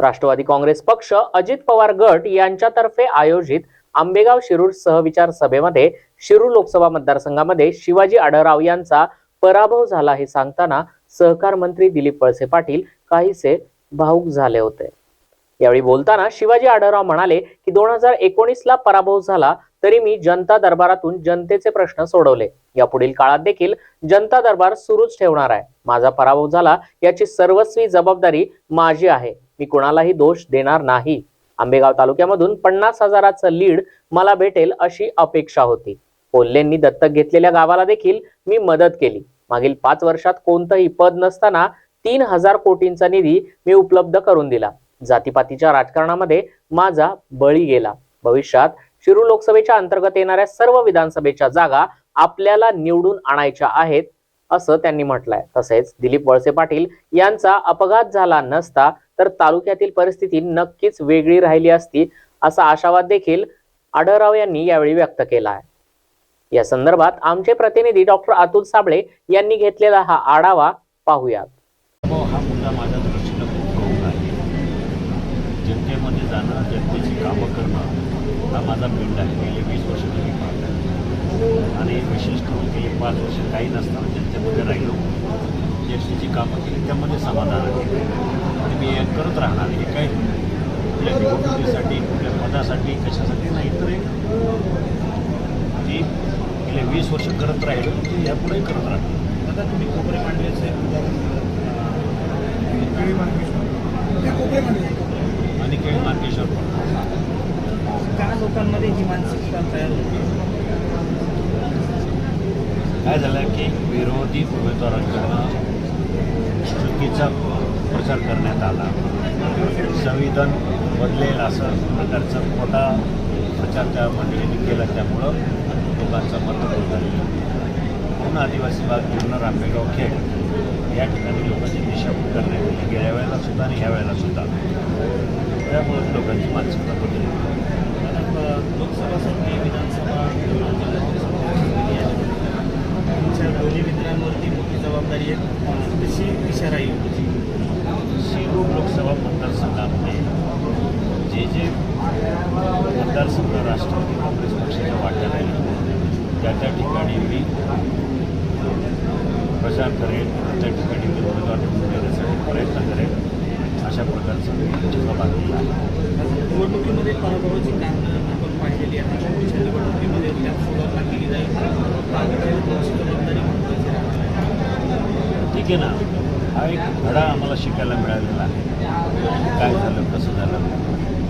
राष्ट्रवादी काँग्रेस पक्ष अजित पवार गट यांच्यातर्फे आयोजित आंबेगाव शिरूर सहविचार सभेमध्ये शिरूर लोकसभा मतदारसंघामध्ये शिवाजी आढळराव यांचा पराभव झाला हे सांगताना सहकार मंत्री दिलीप वळसे पाटील काहीसे भाऊक झाले होते. यावेळी बोलताना शिवाजी आढळराव म्हणाले की दोन हजार एकोणीस ला पराभव झाला तरी मी जनता दरबारातून जनतेचे प्रश्न सोडवले. यापुढील काळात देखील जनता दरबार सुरूच ठेवणार आहे. माझा पराभव झाला याची सर्वस्वी जबाबदारी माझी आहे. मी कुणालाही दोष देणार नाही. आंबेगाव तालुक्यामधून पन्नास हजाराचं लीड मला भेटेल अशी अपेक्षा होती. कोल्हेंनी दत्तक घेतलेल्या गावाला देखील मी मदत केली. मागील पाच वर्षात कोणतंही पद नसताना तीन हजार कोटींचा निधी मी उपलब्ध करून दिला. जातीपातीच्या राजकारणामध्ये माझा बळी गेला. भविष्यात शिरूर लोकसभेच्या अंतर्गत येणाऱ्या सर्व विधानसभेच्या जागा आपल्याला निवडून आणायच्या आहेत असं त्यांनी म्हटलंय. तसेच दिलीप वळसे पाटील यांचा अपघात झाला नसता तर तालुक्यातील परिस्थिती नक्कीच वेगळी राहिली असती असा आशावाद देखील आढळराव यांनी यावेळी व्यक्त केला आहे या संदर्भात आमचे प्रतिनिधी डॉक्टर अतुल साबळे यांनी घेतलेला हा आढावा पाहूयात. हो, हा मुद्दा माझ्या दृष्टीनं खूप आहे. जनतेमध्ये जाणं जनतेची कामं करणं हा माझा पिंड आहे. गेले वीस वर्ष मी पाहत आहे. आणि विशेष करून गेले पाच वर्ष काही नसताना ज्यांच्यामध्ये राहिलो. जनतेची कामं केली त्यामध्ये समाधान आहे. आणि मी हे करत राहणार हे काही कुठल्या निवडणुकीसाठी कुठल्या पदासाठी कशासाठी नाही तर एक ती गेले वीस वर्ष करत राहिलो ती यापुढेही करत राहणार. आता तुम्ही कोपरे मांडलेच आणि काही मार्गेश्वर पण का लोकांमध्ये ही मानसिकता तयार होती. काय झालं की विरोधी उमेदवारांकडनं चुकीचा प्रचार करण्यात आला. संविधान बदलेल असं प्रकारचा खोटा प्रचार त्या मंडळींनी केला त्यामुळं लोकांचा मत झालं. पूर्ण आदिवासी भाग पूर्ण रांबेगाव खेळ या ठिकाणी लोकांची दिशा करण्यात गेल्या वेळेला सुद्धा आणि ह्या वेळेला सुद्धा. त्यामुळे लोकांची मानसिकता राहील तुझी शिरूर लोकसभा मतदारसंघामध्ये जे जे मतदारसंघ राष्ट्रवादी काँग्रेस पक्षाच्या वाट्याला त्या त्या ठिकाणी मी प्रचार करेन त्या ठिकाणी मी उमेदवार देण्यासाठी प्रयत्न करेन अशा प्रकारचं बांधलेलं आहे. निवडणुकीमध्ये पराभवाची कारणं आपण पाहिलेली आहे पुढच्या निवडणुकीमध्ये त्यात सुधारणा केली जाईल. ठीक आहे ना? हा एक धडा आम्हाला शिकायला मिळालेला आहे. काय झालं कसं झालं?